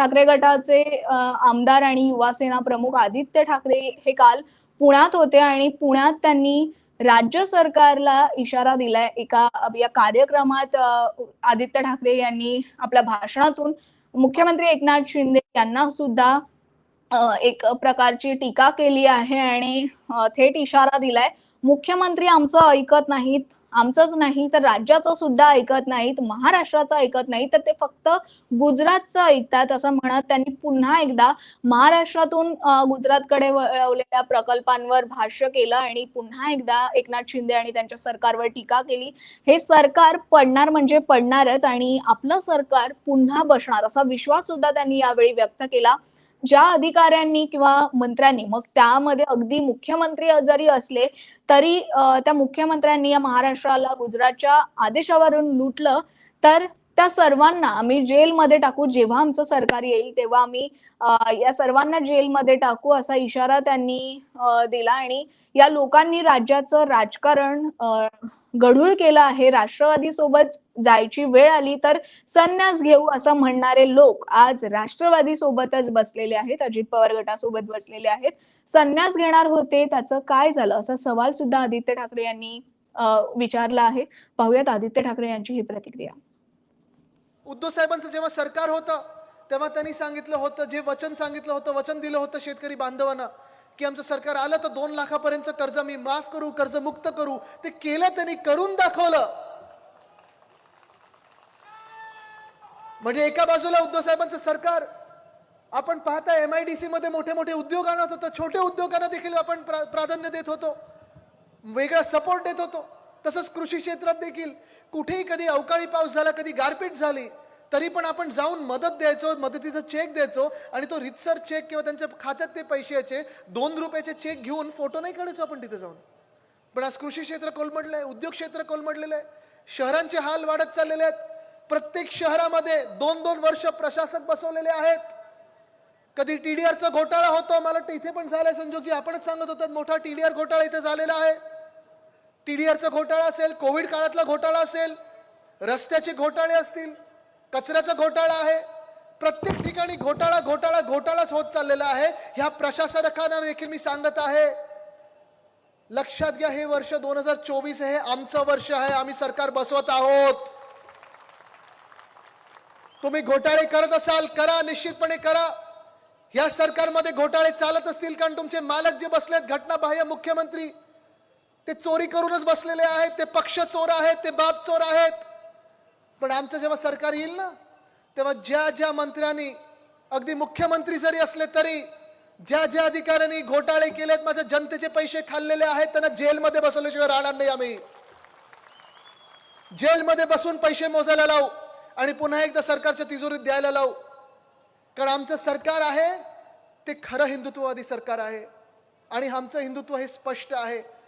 ठाकरे गटाचे आमदार आणि युवासेना प्रमुख आदित्य ठाकरे हे काल पुण्यात होते आणि पुण्यात त्यांनी राज्य सरकारला इशारा दिलाय. एका या कार्यक्रमात आदित्य ठाकरे यांनी आपल्या भाषणातून मुख्यमंत्री एकनाथ शिंदे यांना सुद्धा एक प्रकारची टीका केली आहे आणि थेट इशारा दिलाय. मुख्यमंत्री आमचं ऐकत नाहीत. आमचंच नाही तर राज्याचं सुद्धा ऐकत नाहीत महाराष्ट्राचं ऐकत नाही तर ते फक्त गुजरातचं ऐकतात असं म्हणत त्यांनी पुन्हा एकदा महाराष्ट्रातून गुजरातकडे वळवलेल्या प्रकल्पांवर भाष्य केलं आणि पुन्हा एकदा एकनाथ शिंदे आणि त्यांच्या सरकारवर टीका केली. हे सरकार पडणार म्हणजे पडणारच आणि आपलं सरकार पुन्हा बसणार असा विश्वास सुद्धा त्यांनी यावेळी व्यक्त केला. ज्या अधिकाऱ्यांनी किंवा मंत्र्यांनी मग त्यामध्ये अगदी मुख्यमंत्री जरी असले तरी त्या मुख्यमंत्र्यांनी या महाराष्ट्राला गुजरातच्या आदेशावरून लुटलं तर त्या सर्वांना आम्ही जेलमध्ये टाकू जेव्हा आमचं सरकार येईल तेव्हा आम्ही या सर्वांना जेलमध्ये टाकू असा इशारा त्यांनी दिला. आणि या लोकांनी राज्याचं राजकारण गढूळ केलं आहे. राष्ट्रवादी सोबत जायची वेळ आली तर संन्यास घेऊ असं म्हणणारे लोक आज राष्ट्रवादी सोबतच बसलेले आहेत. अजित पवार गटासोबत बसलेले आहेत. संन्यास घेणार होते त्याचं काय झालं असा सवाल सुद्धा आदित्य ठाकरे यांनी विचारला आहे. पाहूयात आदित्य ठाकरे यांची ही प्रतिक्रिया. उद्धव साहेबांचं जेव्हा सरकार होतं तेव्हा त्यांनी सांगितलं होतं जे वचन सांगितलं होतं वचन दिलं होतं शेतकरी बांधवांना की आमचं सरकार आलं तर दोन लाखापर्यंत कर्ज मी माफ करू कर्ज मुक्त करू. ते केलं त्यांनी करून दाखवलं. म्हणजे एका बाजूला उद्धव साहेबांचं सरकार आपण पाहता एम आय डी सी मध्ये मोठे मोठे उद्योग आणत होतो छोटे उद्योगांना देखील आपण प्रा- प्राधान्य देत होतो. वेगळा सपोर्ट देत होतो. तसंच कृषी क्षेत्रात देखील कुठेही कधी अवकाळी पाऊस झाला कधी गारपीट झाली तरी पण आपण जाऊन मदत द्यायचो मदतीचा चेक द्यायचो आणि तो रितसर चेक किंवा त्यांच्या खात्यात ते पैशाचे दोन रुपयाचे चेक घेऊन फोटो नाही काढायचो आपण तिथे जाऊन. पण आज कृषी क्षेत्र कोलमडलं आहे उद्योग क्षेत्र कोलमडलेलं आहे शहरांचे हाल वाढत चाललेले आहेत. प्रत्येक शहरामध्ये दोन दोन वर्ष प्रशासक बसवलेले आहेत. कधी टीडीआरचा घोटाळा होतो मला इथे पण झालाय संजोगजी आपणच सांगत होतात मोठा टीडीआर घोटाळा इथे झालेला आहे. टीडीआरचा घोटाळा असेल कोविड काळातला घोटाळा असेल रस्त्याचे घोटाळे असतील कचऱ्याचा घोटाळा आहे प्रत्येक ठिकाणी घोटाळा घोटाळा घोटाळाच होत चाललेला आहे. ह्या प्रशासकांना देखील मी सांगत आहे लक्षात घ्या हे वर्ष दोन हजार चोवीस हे आमचं वर्ष आहे आम्ही सरकार बसवत आहोत. तुम्ही घोटाळे करत असाल करा निश्चितपणे करा. या सरकारमध्ये घोटाळे चालत असतील कारण तुमचे मालक जे बसलेत घटनाबाह्य मुख्यमंत्री ते चोरी करूनच बसलेले आहेत ते पक्ष चोर आहेत ते बाप चोर आहेत. पण आमचं जेव्हा सरकार येईल ना तेव्हा ज्या ज्या मंत्र्यांनी अगदी मुख्यमंत्री जरी असले तरी ज्या ज्या अधिकाऱ्यांनी घोटाळे केलेत माझ्या जनतेचे पैसे खाल्लेले आहेत त्यांना जेलमध्ये बसवल्याशिवाय राहणार नाही आम्ही. जेलमध्ये बसून पैसे मोजायला लावू आणि पुन्हा एकदा सरकारच्या तिजोरीत द्यायला लावू. कारण आमचं सरकार आहे ते खरं हिंदुत्ववादी सरकार आहे. आणि आमचं हिंदुत्व हे स्पष्ट आहे.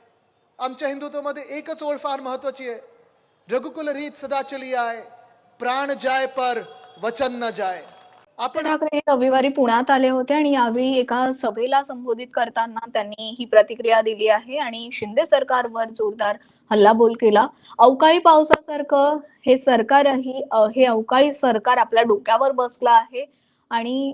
आमच्या हिंदुत्वामध्ये एकच ओळ फार महत्वाची आहे. रघुकुल रीत सदा चली आहे. प्राण जाय पर वचन न जाय. आपण ठाकरे रविवारी पुण्यात आले होते आणि यावेळी एका सभेला संबोधित करताना त्यांनी ही प्रतिक्रिया दिली आहे आणि शिंदे सरकारवर जोरदार हल्लाबोल केला. अवकाळी पावसासारखं हे सरकारही हे अवकाळी सरकार आपल्या डोक्यावर बसलं आहे. आणि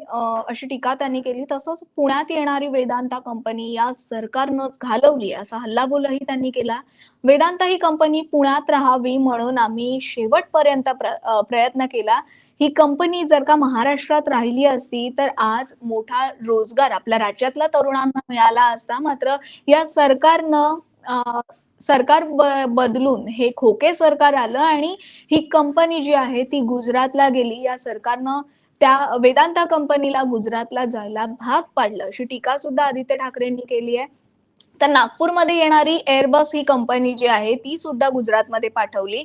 अशी टीका त्यांनी केली. तसंच पुण्यात येणारी वेदांता कंपनी या सरकारनंच घालवली असा हल्लाबोलही त्यांनी केला. वेदांता ही कंपनी पुण्यात राहावी म्हणून आम्ही शेवटपर्यंत प्र- प्रयत्न केला. ही कंपनी जर का महाराष्ट्रात राहिली असती तर आज मोठा रोजगार आपल्या राज्यातल्या तरुणांना मिळाला असता. मात्र या सरकारनं सरकार ब- बदलून हे खोके सरकार आलं आणि ही कंपनी जी आहे ती गुजरातला गेली. या सरकारनं त्या वेदांता कंपनीला गुजरातला जायला भाग पाडलं. अशी टीका सुद्धा आदित्य ठाकरेंनी केली आहे. तर नागपूरमध्ये येणारी एअरबस ही कंपनी जी आहे ती सुद्धा गुजरातमध्ये पाठवली.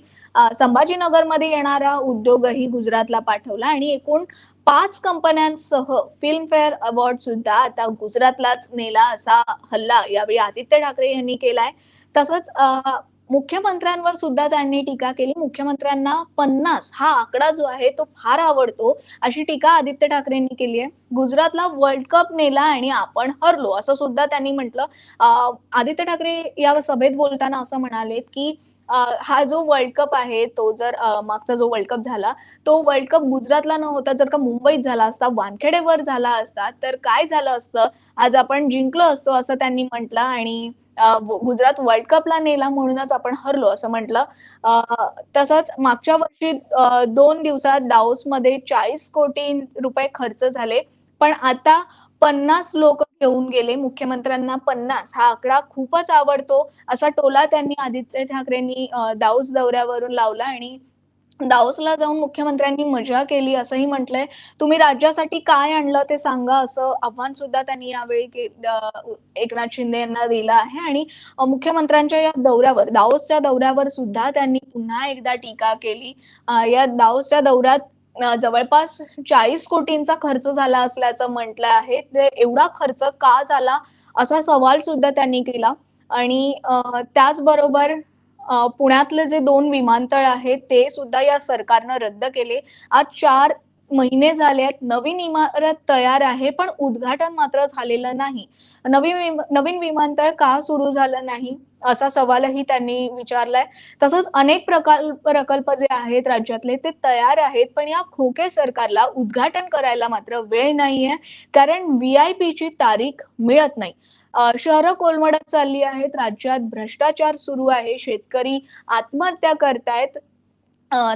संभाजीनगरमध्ये येणारा उद्योगही गुजरातला पाठवला आणि एकूण पाच कंपन्यांसह फिल्मफेअर अवॉर्ड सुद्धा आता गुजरातलाच नेला असा हल्ला यावेळी आदित्य ठाकरे यांनी केलाय. तसंच मुख्यमंत्र्यांवर सुद्धा त्यांनी टीका केली. मुख्यमंत्र्यांना पन्नास हा आकडा जो आहे तो फार आवडतो अशी टीका आदित्य ठाकरेंनी केली आहे. गुजरातला वर्ल्ड कप नेला आणि आपण हरलो असं सुद्धा त्यांनी म्हटलं. आदित्य ठाकरे या सभेत बोलताना असं म्हणालेत की हा जो वर्ल्ड कप आहे तो जर मागचा जो वर्ल्ड कप झाला तो वर्ल्ड कप गुजरातला न होता जर का मुंबईत झाला असता वानखेडेवर झाला असता तर काय झालं असतं? आज आपण जिंकलो असतो असं त्यांनी म्हटलं आणि गुजरात वर्ल्ड कपला नेला म्हणूनच आपण हरलो असं म्हटलं. अ, तसंच मागच्या वर्षी दोन दिवसात दाओसमध्ये चाळीस कोटी रुपये खर्च झाले. पण आता पन्नास लोक घेऊन गेले मुख्यमंत्र्यांना पन्नास. हा आकडा खूपच आवडतो. असा टोला त्यांनी आदित्य ठाकरेंनी दाऊस दौऱ्यावरून लावला आणि दाओसला जाऊन मुख्यमंत्र्यांनी मजा केली असंही म्हटलंय. तुम्ही राज्यासाठी काय आणलं ते सांगा असं आव्हान सुद्धा त्यांनी यावेळी एकनाथ शिंदे यांना दिलं आहे. आणि मुख्यमंत्र्यांच्या या दौऱ्यावर दाओसच्या दौऱ्यावर सुद्धा त्यांनी पुन्हा एकदा टीका केली. या दाओसच्या दौऱ्यात जवळपास चाळीस कोटींचा खर्च झाला असल्याचं म्हटलं आहे. ते एवढा खर्च का झाला असा सवाल सुद्धा त्यांनी केला. आणि त्याचबरोबर पुण्यातले जे दोन विमानतळ आहेत ते सुद्धा या सरकारनं रद्द केले. आज चार महिने झाले आहेत नवीन इमारत तयार आहे पण उद्घाटन मात्र झालेलं नाही. नवीन नवीन विमानतळ का सुरू झालं नाही? असा सवालही त्यांनी विचारलाय. तसंच अनेक प्रकल्प प्रकल्प जे आहेत राज्यातले ते तयार आहेत पण या खोके सरकारला उद्घाटन करायला मात्र वेळ नाहीये कारण व्ही आय ची तारीख मिळत नाही. शहर शहरं कोलमडत चालली आहेत राज्यात भ्रष्टाचार सुरू आहे शेतकरी आत्महत्या करतायत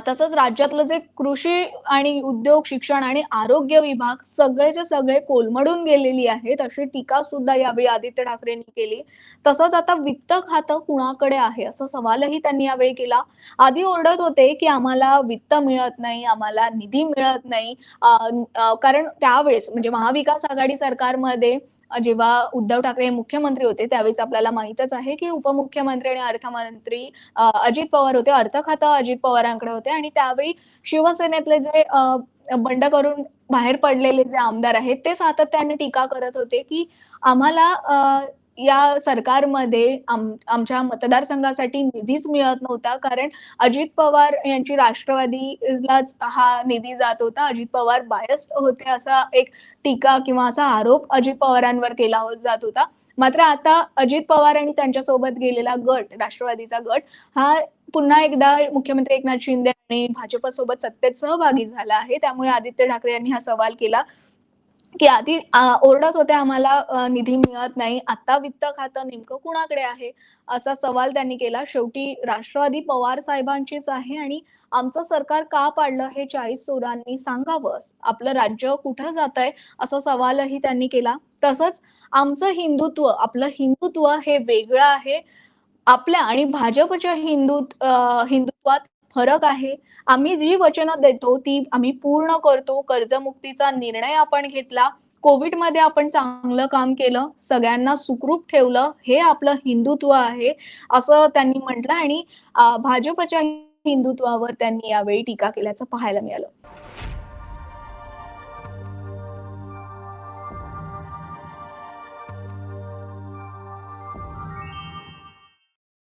तसंच राज्यातलं जे कृषी आणि उद्योग शिक्षण आणि आरोग्य विभाग सगळेचे सगळे कोलमडून गेलेली आहेत अशी टीका सुद्धा यावेळी आदित्य ठाकरेंनी केली. तसंच आता वित्त खातं कुणाकडे आहे? असा सवालही त्यांनी यावेळी केला. आधी ओरडत होते की आम्हाला वित्त मिळत नाही आम्हाला निधी मिळत नाही. कारण त्यावेळेस म्हणजे महाविकास आघाडी सरकारमध्ये जेव्हा उद्धव ठाकरे हे मुख्यमंत्री होते त्यावेळेस आपल्याला माहितच आहे की उपमुख्यमंत्री आणि अर्थमंत्री अजित पवार होते. अर्थ खातं अजित पवारांकडे होते आणि त्यावेळी शिवसेनेतले जे बंड करून बाहेर पडलेले जे आमदार आहेत ते सातत्याने टीका करत होते की आम्हाला अ, या सरकारमध्ये आम आमच्या मतदारसंघासाठी निधीच मिळत नव्हता. कारण अजित पवार यांची राष्ट्रवादीलाच हा निधी जात होता. अजित पवार बायस्ड होते असा एक टीका किंवा असा आरोप अजित पवारांवर केला हो- जात होता. मात्र आता अजित पवार आणि त्यांच्यासोबत गेलेला गट राष्ट्रवादीचा गट हा पुन्हा एकदा मुख्यमंत्री एकनाथ शिंदे आणि भाजपसोबत सत्तेत सहभागी झाला आहे. त्यामुळे आदित्य ठाकरे यांनी हा सवाल केला. की आधी ओरडत होते आम्हाला निधी मिळत नाही. आता वित्त खातं नेमकं कुणाकडे आहे? असा सवाल त्यांनी केला. शेवटी राष्ट्रवादी पवार साहेबांचीच आहे आणि आमचं सरकार का पाडलं हे चाळीस चोरांनी सांगावं आपलं राज्य कुठं जात आहे असा सवालही त्यांनी केला. तसंच आमचं हिंदुत्व आपलं हिंदुत्व हे वेगळं आहे. आपल्या आणि भाजपच्या हिंदू हिंदुत्वात फरक आहे. आम्ही जी वचनं देतो ती आम्ही पूर्ण करतो. कर्जमुक्तीचा निर्णय आपण घेतला. कोविडमध्ये आपण चांगलं काम केलं. सगळ्यांना सुखरूप ठेवलं. हे आपलं हिंदुत्व आहे असं त्यांनी म्हटलं आणि भाजपच्या हिंदुत्वावर त्यांनी यावेळी टीका केल्याचं पाहायला मिळालं.